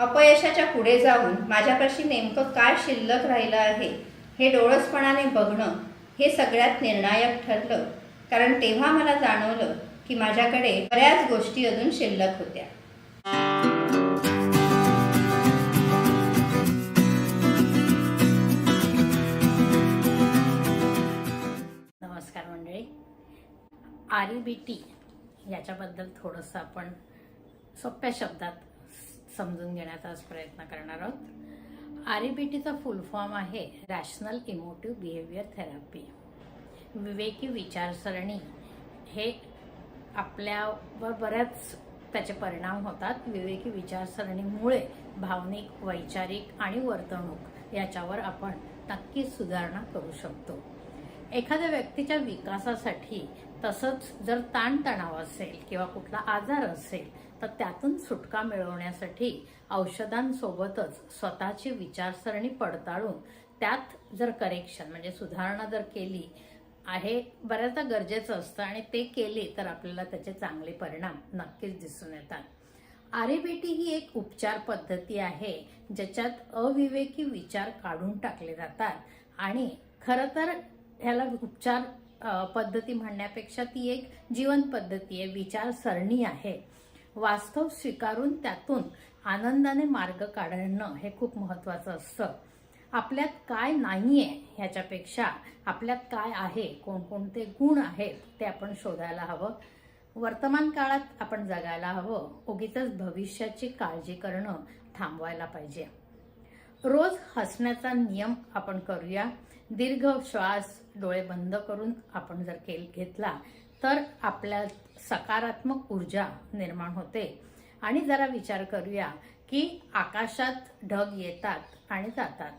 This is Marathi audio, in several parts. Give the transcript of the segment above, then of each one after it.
अपयशाच्या पुढे जाऊन माझ्यापाशी नेमकं काय शिल्लक राहिलं आहे हे डोळसपणाने बघणं हे सगळ्यात निर्णायक ठरलं. कारण तेव्हा मला जाणवलं की माझ्याकडे बऱ्याच गोष्टी अजून शिल्लक होत्या. नमस्कार मंडळी. आर बी टी याच्याबद्दल थोडंसं आपण सोप्या शब्दात समजून घेण्याचा आज प्रयत्न करणार आहोत. आर बी टीचा फुल फॉर्म आहे रॅशनल इमोटिव्ह बिहेवियर थेरपी. विवेकी विचारसरणी हे आपल्यावर बऱ्याच त्याचे परिणाम होतात. विवेकी विचारसरणीमुळे भावनिक वैचारिक आणि वर्तणूक याच्यावर आपण नक्कीच सुधारणा करू शकतो. एखाद्या व्यक्तीच्या विकासासाठी तसंच जर ताणतणाव असेल किंवा कुठला आजार असेल तर त्यातून सुटका मिळवण्यासाठी औषधांसोबतच स्वतःची विचारसरणी पडताळून त्यात जर करेक्शन म्हणजे सुधारणा जर केली आहे बऱ्याचदा गरजेचं असतं आणि ते केले तर आपल्याला त्याचे चांगले परिणाम नक्कीच दिसून येतात. आरेबेटी ही एक उपचार पद्धती आहे ज्याच्यात अविवेकी विचार काढून टाकले जातात. आणि खरं तर ह्याला उपचार पद्धती म्हणण्यापेक्षा ती एक जीवन पद्धती आहे विचारसरणी आहे. वास्तव स्वीकारून त्यातून आनंदाने मार्ग काढणं हे खूप महत्वाचं असतं. आपल्यात काय नाहीये ह्याच्यापेक्षा आपल्यात काय आहे कोणकोणते गुण आहेत ते आपण शोधायला हवं. वर्तमान काळात आपण जगायला हवं. उगीच भविष्याची काळजी करणं थांबवायला पाहिजे. रोज हसण्याचा नियम आपण करूया. दीर्घ श्वास डोळे बंद करून आपण जर केल घेतला तर आपल्या सकारात्मक ऊर्जा निर्माण होते. आणि जरा विचार करूया की आकाशात ढग येतात आणि जातात.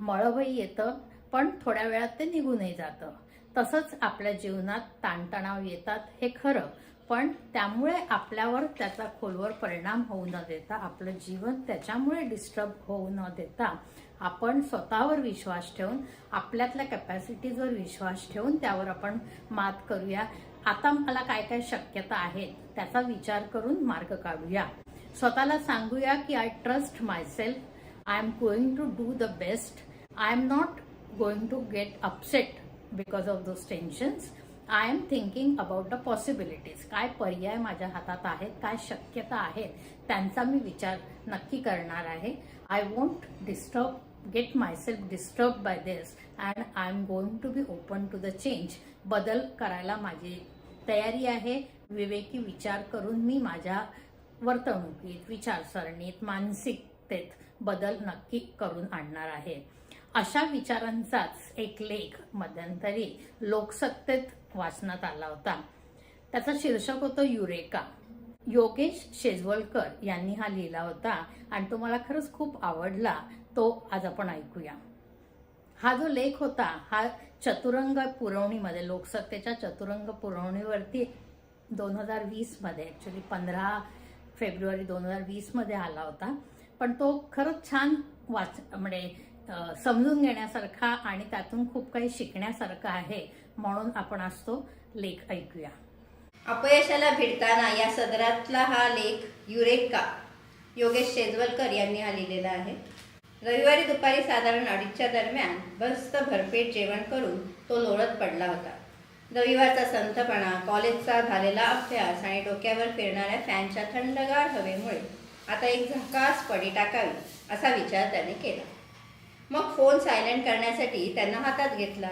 मळभही येतं पण थोड्या वेळात ते निघूनही जातं. तसंच आपल्या जीवनात ताणतणाव येतात हे खरं पण त्यामुळे आपल्यावर त्याचा खोलवर परिणाम होऊ न देता आपलं जीवन त्याच्यामुळे डिस्टर्ब होऊ न देता आपण स्वतःवर विश्वास ठेवून आपल्यातल्या कॅपॅसिटीजवर विश्वास ठेवून त्यावर आपण मात करूया. आता मला काय काय शक्यता आहेत त्याचा विचार करून मार्ग काढूया. स्वतःला सांगूया की I trust myself I am going to do the best I am not going to get upset because of those tensions I am thinking about the possibilities काय पर्याय माझ्या हातात आहेत? काय शक्यता आहेत? त्यांचा मी विचार नक्की करणार आहे. I won't disturb get myself disturb by this and I am going to be open to the change बदल करायला माझी तयारी आहे. विवेकी विचार करून मी माझ्या वर्तणुकीत विचारसरणीत मानसिकतेत बदल नक्की करून आणणार आहे. अशा विचारांचाच एक लेख मध्यंतरी लोकसत्तेत वाचण्यात आला होता. त्याचा शीर्षक होतं युरेका. योगेश शेजवलकर यांनी हा लिहिला होता आणि तो मला खरंच खूप आवडला. तो आज आपण ऐकूया. हा जो लेख होता हा चतुरंग पुरवणीमध्ये लोकसत्तेच्या चतुरंग पुरवणीवरती दोन हजार वीसमध्ये ॲक्च्युली पंधरा फेब्रुवारी दोन हजार वीसमध्ये आला होता. पण तो खरंच छान वाच म्हणजे समजून घेण्यासारखा आणि त्यातून खूप काही शिकण्यासारखं आहे म्हणून आपण आज तो लेख ऐकूया. अपयशाला भिडताना या सदरातला हा लेख युरेका योगेश शेजवलकर यांनी हा लिहिलेला आहे. रविवारी दुपारी साधारण अडीचच्या दरम्यान मस्त भरपेट जेवण करून तो लोळत पडला होता. रविवारचा संथपणा कॉलेजचा झालेला अभ्यास आणि डोक्यावर फिरणाऱ्या फॅनच्या थंडगार हवेमुळे आता एक झकास पडी टाकावी असा विचार त्याने केला. मग फोन सायलेंट करण्यासाठी त्यांना हातात घेतला.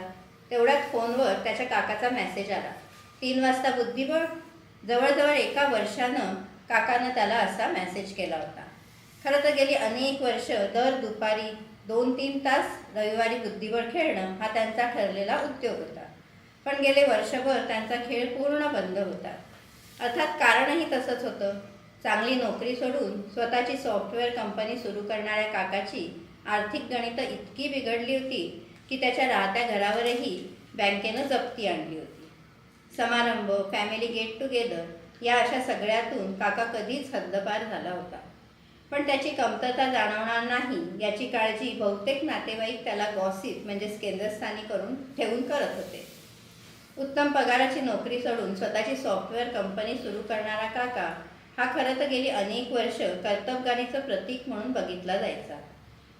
तेवढ्यात फोनवर त्याच्या काकाचा मेसेज आला. तीन वाजता बुद्धिबळ? जवळजवळ एका वर्षानं काकानं त्याला असा मेसेज केला होता. खरं तर गेली अनेक वर्ष दर दुपारी दोन तीन तास रविवारी बुद्धिबळ खेळणं हा त्यांचा ठरलेला उद्योग होता. पण गेले वर्षभर त्यांचा खेळ पूर्ण बंद होता. अर्थात कारणही तसंच होतं. चांगली नोकरी सोडून स्वतःची सॉफ्टवेअर कंपनी सुरू करणाऱ्या काकाची आर्थिक गणितं इतकी बिघडली होती की त्याच्या राहत्या घरावरही बँकेनं जप्ती आणली होती. समारंभ फॅमिली गेट टुगेदर या अशा सगळ्यातून काका कधीच हद्दपार झाला होता. पण त्याची कमतरता जाणवणार नाही. याची काळजी बहुतेक नातेवाईक त्याला गॉसिप म्हणजेच केंद्रस्थानी करून ठेवून करत होते. उत्तम पगाराची नोकरी सोडून स्वतःची सॉफ्टवेअर कंपनी सुरू करणारा काका हा खरं तर गेली अनेक वर्ष कर्तबगारीचं प्रतीक म्हणून बघितला जायचा.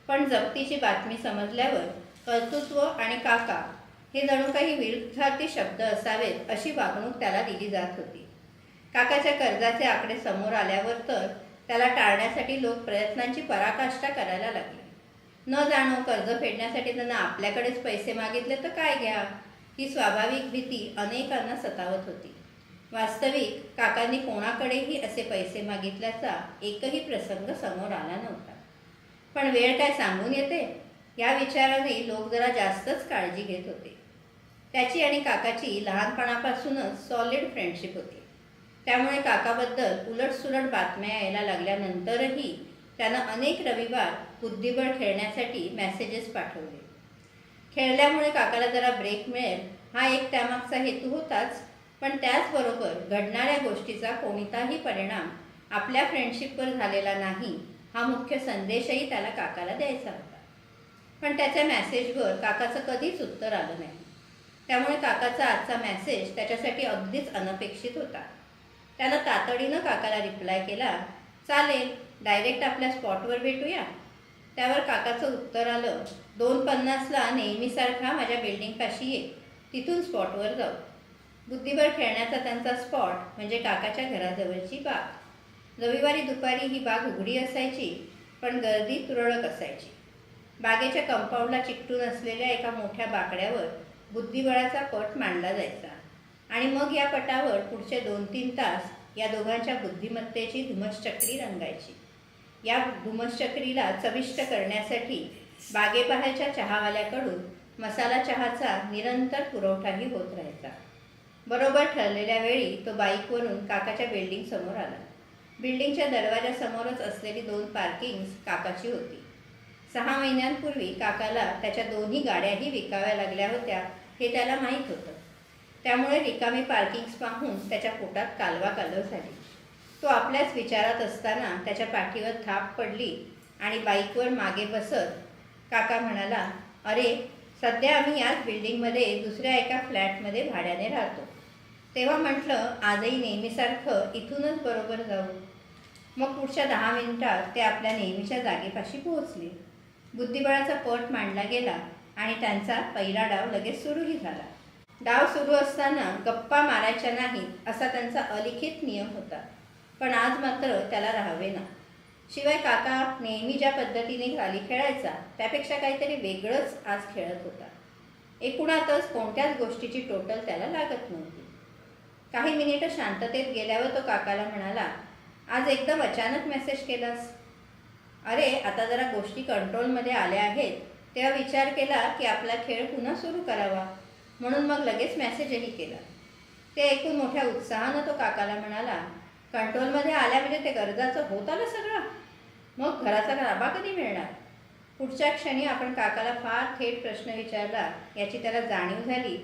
पण जप्तीची बातमी समजल्यावर कर्तृत्व आणि काका हे जणू काही विरुद्धार्थी शब्द असावेत अशी वागणूक त्याला दिली जात होती. काकाच्या कर्जाचे आकडे समोर आल्यावर तर त्याला टाळण्यासाठी लोक प्रयत्नांची पराकाष्ठा करायला लागले. न जाणो कर्ज फेडण्यासाठी त्यांना आपल्याकडेच पैसे मागितले तर काय घ्या? ही स्वाभाविक भीती अनेकांना सतावत होती. वास्तविक काकांनी कोणाकडेही असे पैसे मागितल्याचा एकही प्रसंग समोर आला नव्हता. पण वेळ काय सांगून येते? या विचाराने लोक जरा जास्तच काळजी घेत होते. त्याची आणि काकाची लहानपणापासूनच सॉलिड फ्रेंडशिप होती. त्यामुळे काकाबद्दल उलटसुलट बातम्या यायला लागल्यानंतरही त्यानं अनेक रविवार बुद्धिबळ खेळण्यासाठी मेसेजेस पाठवले. खेळल्यामुळे काकाला जरा ब्रेक मिळेल हा एक त्यामागचा हेतू होताच. पण त्याचबरोबर घडणाऱ्या गोष्टीचा कोणताही परिणाम आपल्या फ्रेंडशिपवर झालेला नाही हा मुख्य संदेशही त्याला काकाला द्यायचा होता. पण त्याच्या मेसेजवर काकाचं कधीच उत्तर आलं नाही. त्यामुळे काकाचा आजचा मेसेज त्याच्यासाठी अगदीच अनपेक्षित होता. त्यानं तातडीनं काकाला रिप्लाय केला चालेल डायरेक्ट आपल्या स्पॉटवर भेटूया. त्यावर काकाचं उत्तर आलं दोन पन्नासला नेहमीसारखा माझ्या बिल्डिंगपाशी ये तिथून स्पॉटवर जाऊ. बुद्धिबळ खेळण्याचा त्यांचा स्पॉट म्हणजे काकाच्या घराजवळची बाग. रविवारी दुपारी ही बाग उघडी असायची पण गर्दी तुरळक असायची. बागेच्या कंपाऊंडला चिकटून असलेल्या एका मोठ्या बाकड्यावर बुद्धिबळाचा पट मांडला जायचा. आणि मग या पटावर पुढचे दोन तीन तास या दोघांच्या बुद्धिमत्तेची धुमसचक्री रंगायची. या धुमसचक्रीला चविष्ट करण्यासाठी बागेबाहेरच्या चहावाल्याकडून मसाला चहाचा निरंतर पुरवठाही होत राहायचा. बरोबर ठरलेल्या वेळी तो बाईकवरून काकाच्या बिल्डिंगसमोर आला. बिल्डिंगच्या दरवाजासमोरच असलेली दोन पार्किंग्स काकाची होती. सहा महिन्यांपूर्वी काकाला त्याच्या दोन्ही गाड्याही विकाव्या लागल्या होत्या हे त्याला माहीत होतं. त्यामुळे रिकामी पार्किंग्स पाहून त्याच्या पोटात कालवा कालव झाली. तो आपल्याच विचारात असताना त्याच्या पाठीवर थाप पडली आणि बाईकवर मागे बसत काका म्हणाला अरे सध्या आम्ही याच बिल्डिंगमध्ये दुसऱ्या एका फ्लॅटमध्ये भाड्याने राहतो. तेव्हा म्हटलं आजही नेहमीसारखं इथूनच बरोबर जाऊ. मग पुढच्या दहा मिनिटात ते आपल्या नेहमीच्या जागेपाशी पोहोचले. बुद्धिबळाचा पट मांडला गेला आणि त्यांचा पहिला डाव लगेच सुरूही झाला. डाव सुरू असताना गप्पा मारायच्या नाहीत असा त्यांचा अलिखित नियम होता. पण आज मात्र त्याला राहावे ना. शिवाय काका नेहमी ज्या पद्धतीने खाली खेळायचा त्यापेक्षा काहीतरी वेगळंच आज खेळत होता. एकूणातच कोणत्याच गोष्टीची टोटल त्याला लागत नव्हती. काही मिनिटं शांततेत गेल्यावर तो काकाला म्हणाला आज एकदम अचानक मेसेज केलास. अरे आता जरा गोष्टी कंट्रोलमध्ये आल्या आहेत. तेव्हा विचार केला की आपला खेळ पुन्हा सुरू करावा. म्हणून मग लगेच मेसेजही केला. ते ऐकून मोठ्या उत्साहानं तो काकाला म्हणाला कंट्रोलमध्ये आल्या म्हणजे ते गरजाचं होत आलं सगळं? मग घराचा गाभा कधी मिळणार? पुढच्या क्षणी आपण काकाला फार थेट प्रश्न विचारला याची त्याला जाणीव झाली.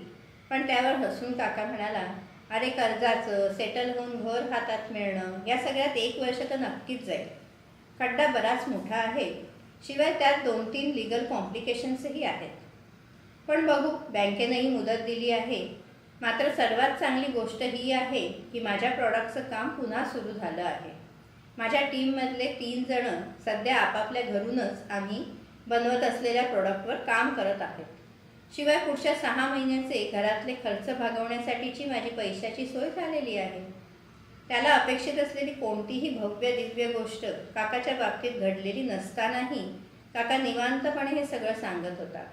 पण त्यावर हसून काका म्हणाला अरे कर्जाचं सेटल होऊन घर हातात मिळणं या सगळ्यात एक वर्ष तर नक्कीच जाईल. खड्डा बराच मोठा आहे. शिवाय त्यात दोन तीन लिगल कॉम्प्लिकेशन्सही आहेत. पण बघू बँकेनंही मुदत दिली आहे. मात्र सर्वात चांगली गोष्ट ही आहे की माझ्या प्रॉडक्टचं काम पुन्हा सुरू झालं आहे. माझ्या टीममधले तीन जण सध्या आपापल्या घरूनच आम्ही बनवत असलेल्या प्रॉडक्टवर काम करत आहेत. शिवाय पुढच्या सहा महिन्याचे घरातले खर्च भागवण्यासाठीची माझी पैशाची सोय झालेली आहे. त्याला अपेक्षित असलेली कोणतीही भव्य दिव्य गोष्ट काकाच्या बाबतीत घडलेली नसतानाही काका निवांतपणे हे सगळं सांगत होता.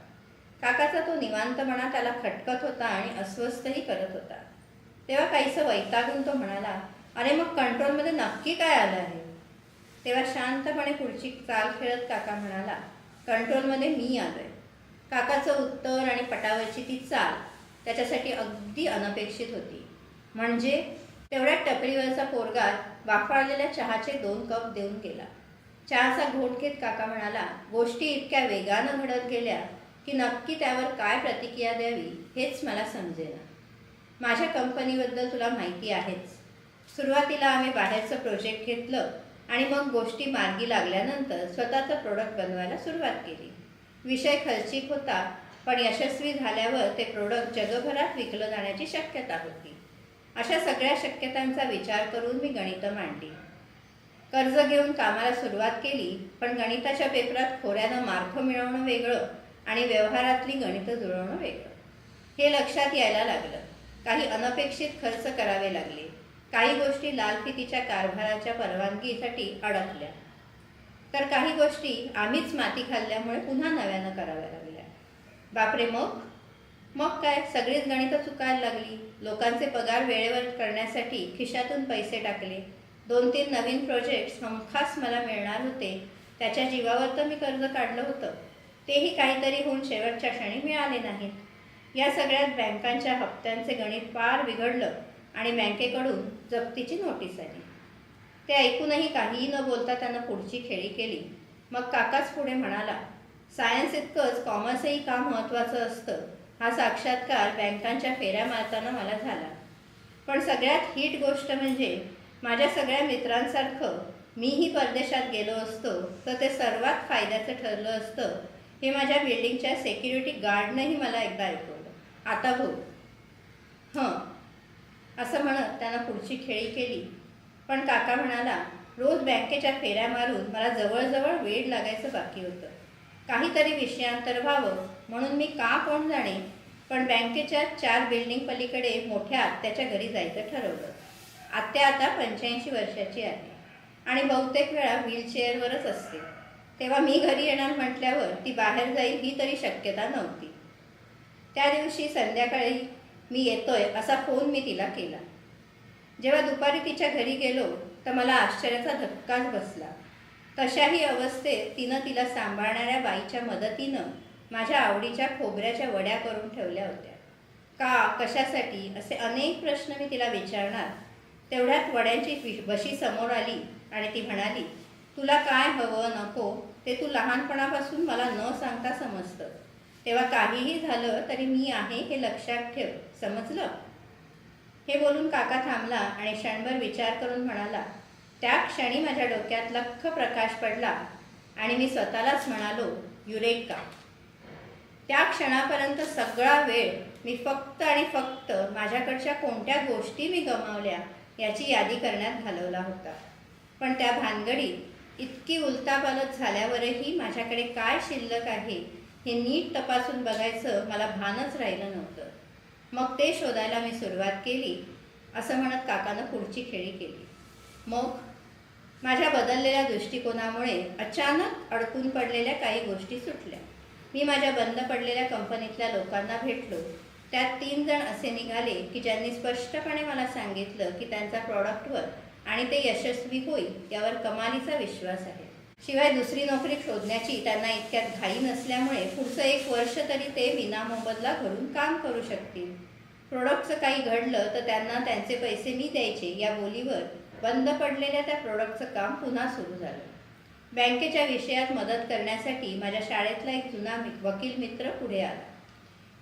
काकाचा तो निवांतपणा त्याला खटकत होता आणि अस्वस्थही करत होता. तेव्हा काहीसं वैतागून तो म्हणाला अरे मग कंट्रोलमध्ये नक्की काय आलं आहे? तेव्हा शांतपणे पुढची चाल खेळत काका म्हणाला कंट्रोलमध्ये मी आलो आहे काकाचं उत्तर आणि पटावरची ती चाल त्याच्यासाठी अगदी अनपेक्षित होती. म्हणजे तेवढ्या टपरीवरचा पोरगा वाफाळलेल्या चहाचे दोन कप देऊन गेला. चहाचा घोट घेत काका म्हणाला गोष्टी इतक्या वेगानं घडत गेल्या की नक्की त्यावर काय प्रतिक्रिया द्यावी हेच मला समजेना. माझ्या कंपनीबद्दल तुला माहिती आहेच. सुरुवातीला आम्ही बाहेरचं प्रोजेक्ट घेतलं आणि मग गोष्टी मार्गी लागल्यानंतर स्वतःचं प्रोडक्ट बनवायला सुरुवात केली. विषय खर्चिक होता पण यशस्वी झाल्यावर ते प्रोडक्ट जगभरात विकलं जाण्याची शक्यता होती. अशा सगळ्या शक्यतांचा विचार करून मी गणितं मांडली. कर्ज घेऊन कामाला सुरुवात केली पण गणिताच्या पेपरात खोऱ्यानं मार्क मिळवणं वेगळं आणि व्यवहारातली गणितं जुळवणं वेगळं. हे लक्षात यायला लागलं. काही अनपेक्षित खर्च करावे लागले. काही गोष्टी लालफितीच्या कारभाराच्या परवानगीसाठी अडकल्या. तर काही गोष्टी आम्हीच माती खाल्ल्यामुळे पुन्हा नव्यानं कराव्या लागल्या. बापरे मग? मग काय? सगळीच गणितं चुकायला लागली. लोकांचे पगार वेळेवर करण्यासाठी खिशातून पैसे टाकले. दोन तीन नवीन प्रोजेक्ट्स हमखास मला मिळणार होते. त्याच्या जीवावर तर मी कर्ज काढलं होतं. तेही काहीतरी होऊन शेवटच्या क्षणी मिळाले नाहीत. या सगळ्यात बँकांच्या हप्त्यांचे गणित फार बिघडलं आणि बँकेकडून जप्तीची नोटीस आली. ते ऐकूनही काहीही न बोलता त्यानं पुढची खेळी केली. मग काकाच पुढे म्हणाला सायन्स इतकंच कॉमर्सही का महत्त्वाचं असतं? हा साक्षात्कार बँकांच्या फेऱ्या मारताना मला झाला. पण सगळ्यात हिट गोष्ट म्हणजे माझ्या सगळ्या मित्रांसारखं मीही परदेशात गेलो असतो तर ते सर्वात फायद्याचं ठरलं असतं हे माझ्या बिल्डिंगच्या सेक्युरिटी गार्डनंही मला एकदा ऐकवलं. आता भाऊ हं. असं म्हणत त्यानं पुढची खेळी केली. पण काका म्हणाला रोज बँकेच्या फेऱ्या मारून मला जवळजवळ वेळ लागायचं बाकी होतं. काहीतरी विषयांतर व्हावं म्हणून मी का कोण जाणे? पण बँकेच्या चार बिल्डिंग पलीकडे मोठ्या आत्याच्या घरी जायचं ठरवलं. आत्या आता पंच्याऐंशी वर्षाची आहे आणि बहुतेक वेळा व्हीलचेअरवरच असते. तेव्हा मी घरी येणार म्हटल्यावर ती बाहेर जाईल ही तरी शक्यता नव्हती. त्या दिवशी संध्याकाळी मी येतोय असा फोन मी तिला केला. जेव्हा दुपारी तिच्या घरी गेलो तर मला आश्चर्याचा धक्काच बसला. तशाही अवस्थेत तिनं तिला सांभाळणाऱ्या बाईच्या मदतीनं माझ्या आवडीच्या खोबऱ्याच्या वड्या करून ठेवल्या होत्या. का कशासाठी असे अनेक प्रश्न मी तिला विचारणार. तेवढ्यात वड्यांची बशी समोर आली आणि ती म्हणाली तुला काय हवं नको ते तू लहानपणापासून मला न सांगता समजतं. तेव्हा काहीही झालं तरी मी आहे हे लक्षात ठेव समजलं? हे बोलून काका थांबला आणि क्षणभर विचार करून म्हणाला त्या क्षणी माझ्या डोक्यात लख्ख प्रकाश पडला आणि मी स्वतःलाच म्हणालो युरेका. त्या क्षणापर्यंत सगळा वेळ मी फक्त आणि फक्त माझ्याकडच्या कोणत्या गोष्टी मी गमावल्या याची यादी करण्यात घालवला होता. पण त्या भानगडीत इतकी उलतापालत झाल्यावरही माझ्याकडे काय शिल्लक आहे हे नीट तपासून बघायचं मला भानच राहिलं नव्हतं. मग ते शोधायला मी सुरुवात केली. असं म्हणत काकानं पुढची खेळी केली. मग माझ्या बदललेल्या दृष्टिकोनामुळे अचानक अडकून पडलेल्या काही गोष्टी सुटल्या. मी माझ्या बंद पडलेल्या कंपनीतल्या लोकांना भेटलो. त्यात तीन जण असे निघाले की ज्यांनी स्पष्टपणे मला सांगितलं की त्यांचा प्रॉडक्टवर आणि ते यशस्वी होईल यावर कमालीचा विश्वास आहे. शिवाय दुसरी नोकरी शोधण्याची त्यांना इतक्यात घाई नसल्यामुळे पुढचं एक वर्ष तरी ते विनामोबदला घरून काम करू शकतील. प्रोडक्टचं काही घडलं तर त्यांना त्यांचे पैसे मी द्यायचे या बोलीवर बंद पडलेल्या त्या प्रोडक्टचं काम पुन्हा सुरू झालं. बँकेच्या विषयात मदत करण्यासाठी माझ्या शाळेतला एक जुना मि- वकील मित्र पुढे आला.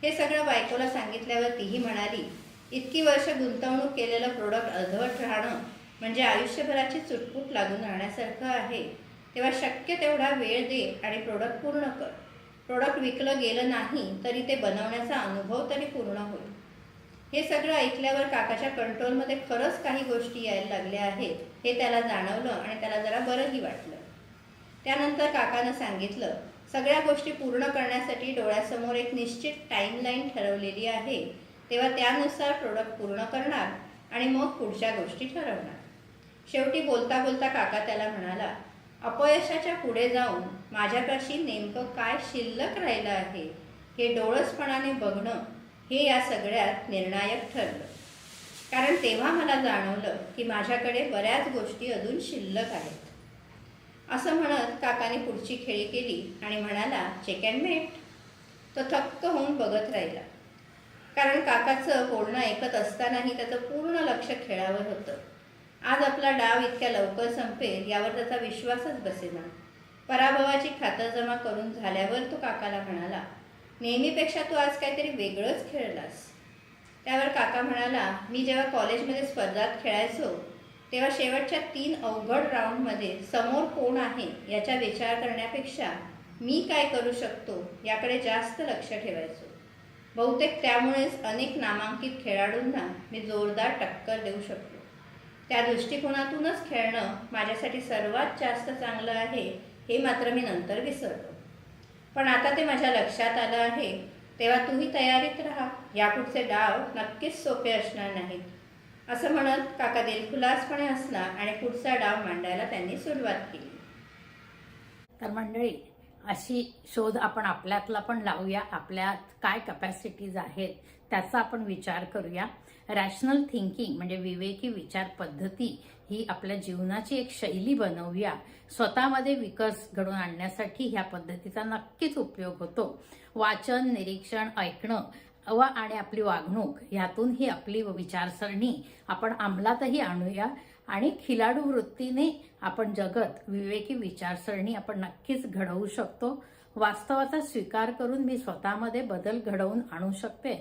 हे सगळं बायकोला सांगितल्यावर तीही म्हणाली इतकी वर्ष गुंतवणूक केलेलं प्रोडक्ट अर्धवट राहणं म्हणजे आयुष्यभराची चुटपूट लागून राहण्यासारखं आहे. तेव्हा शक्य तेवढा वेळ दे आणि प्रोडक्ट पूर्ण कर. प्रोडक्ट विकलं गेलं नाही तरी ते बनवण्याचा अनुभव तरी पूर्ण होईल. हे सगळं ऐकल्यावर काकाच्या कंट्रोलमध्ये खरंच काही गोष्टी यायला लागल्या आहेत हे त्याला जाणवलं आणि त्याला जरा बरंही वाटलं. त्यानंतर काकानं सांगितलं सगळ्या गोष्टी पूर्ण करण्यासाठी डोळ्यासमोर एक निश्चित टाईमलाईन ठरवलेली आहे. तेव्हा त्यानुसार प्रोडक्ट पूर्ण करणार आणि मग पुढच्या गोष्टी ठरवणार. शेवटी बोलता बोलता काका त्याला म्हणाला अपयशाच्या पुढे जाऊन माझ्यापाशी नेमकं काय शिल्लक राहिलं आहे हे डोळसपणाने बघणं हे या सगळ्यात निर्णायक ठरलं. कारण तेव्हा मला जाणवलं की माझ्याकडे बऱ्याच गोष्टी अजून शिल्लक आहेत. असं म्हणत काकाने पुढची खेळी केली आणि म्हणाला चेक अँड मेट तो थक्क होऊन बघत राहिला. कारण काकाचं बोलणं ऐकत असतानाही त्याचं पूर्ण लक्ष खेळावर होतं. आज आपला डाव इतक्या लवकर संपेल यावर त्याचा विश्वासच बसेना. पराभवाची खातरजमा करून झाल्यावर तो काकाला म्हणाला नेहमीपेक्षा तू आज काहीतरी वेगळंच खेळलास. त्यावर काका म्हणाला मी जेव्हा कॉलेजमध्ये स्पर्धात खेळायचो तेव्हा शेवटच्या तीन अवघड राऊंडमध्ये समोर कोण आहे याचा विचार करण्यापेक्षा मी काय करू शकतो याकडे जास्त लक्ष ठेवायचो. बहुतेक त्यामुळेच अनेक नामांकित खेळाडूंना मी जोरदार टक्कर देऊ शकतो त्या दृष्टिकोनातूनच खेळणं माझ्यासाठी सर्वात जास्त चांगलं आहे हे मात्र मी नंतर विसरलो. पण आता ते माझ्या लक्षात आलं आहे. तेव्हा तूही तयारीत राहा. यापुढचे डाव नक्कीच सोपे असणार नाहीत. असं म्हणत काका दिलखुलासपणे हसला आणि पुढचा डाव मांडायला त्यांनी सुरुवात केली. तर मंडळी अशी शोध आपण आपल्यातला पण लावूया. आपल्यात काय कपॅसिटीज आहेत त्याचा आपण विचार करूया. रॅशनल थिंकिंग म्हणजे विवेकी विचार पद्धती ही आपल्या जीवनाची एक शैली बनवूया. स्वतःमध्ये विकास घडवून आणण्यासाठी ह्या पद्धतीचा नक्कीच उपयोग होतो. वाचन निरीक्षण ऐकणं व आणि आपली वागणूक ह्यातून ही आपली विचारसरणी आपण अंमलातही आणूया आणि खिलाडू वृत्तीने आपण जगत विवेकी विचारसरणी आपण नक्कीच घडवू शकतो. वास्तवाचा स्वीकार करून मी स्वतःमध्ये बदल घडवून आणू शकते.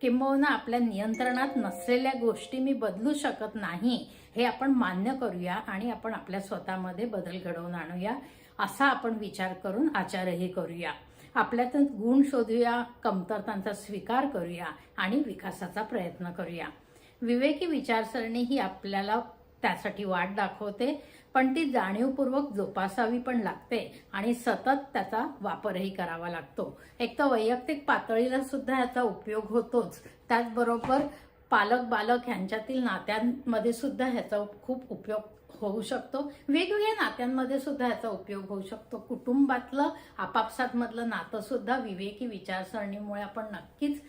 किंबहुना आपल्या नियंत्रणात नसलेल्या गोष्टी मी बदलू शकत नाही हे आपण मान्य करूया आणि आपण आपल्या स्वतःमध्ये बदल घडवून आणूया असा आपण विचार करून आचारही करूया. आपल्यातून गुण शोधूया कमतरतांचा स्वीकार करूया आणि विकासाचा प्रयत्न करूया. विवेकी विचारसरणी ही आपल्याला त्यासाठी वाट दाखवते. पण ती जाणीवपूर्वक जोपासावी पण लागते आणि सतत त्याचा वापरही करावा लागतो. एक तर वैयक्तिक पातळीला सुद्धा याचा उपयोग होतोच. त्याचबरोबर पालक बालक यांच्यातील नात्यांमध्ये सुद्धा ह्याचा खूप उपयोग होऊ शकतो. वेगवेगळ्या नात्यांमध्ये सुद्धा याचा उपयोग होऊ शकतो. कुटुंबातलं आपापसातमधलं नातं सुद्धा विवेकी विचारसरणीमुळे आपण नक्कीच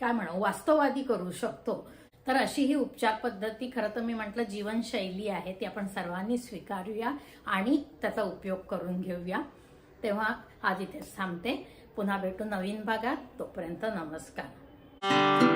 काय म्हणू वास्तववादी करू शकतो. तर अशी ही उपचार पद्धती खरं तर मी म्हटलं जीवनशैली आहे ती आपण सर्वांनी स्वीकारूया आणि त्याचा उपयोग करून घेऊया. तेव्हा आज इथेच थांबते. पुन्हा भेटू नवीन भागात. तोपर्यंत नमस्कार.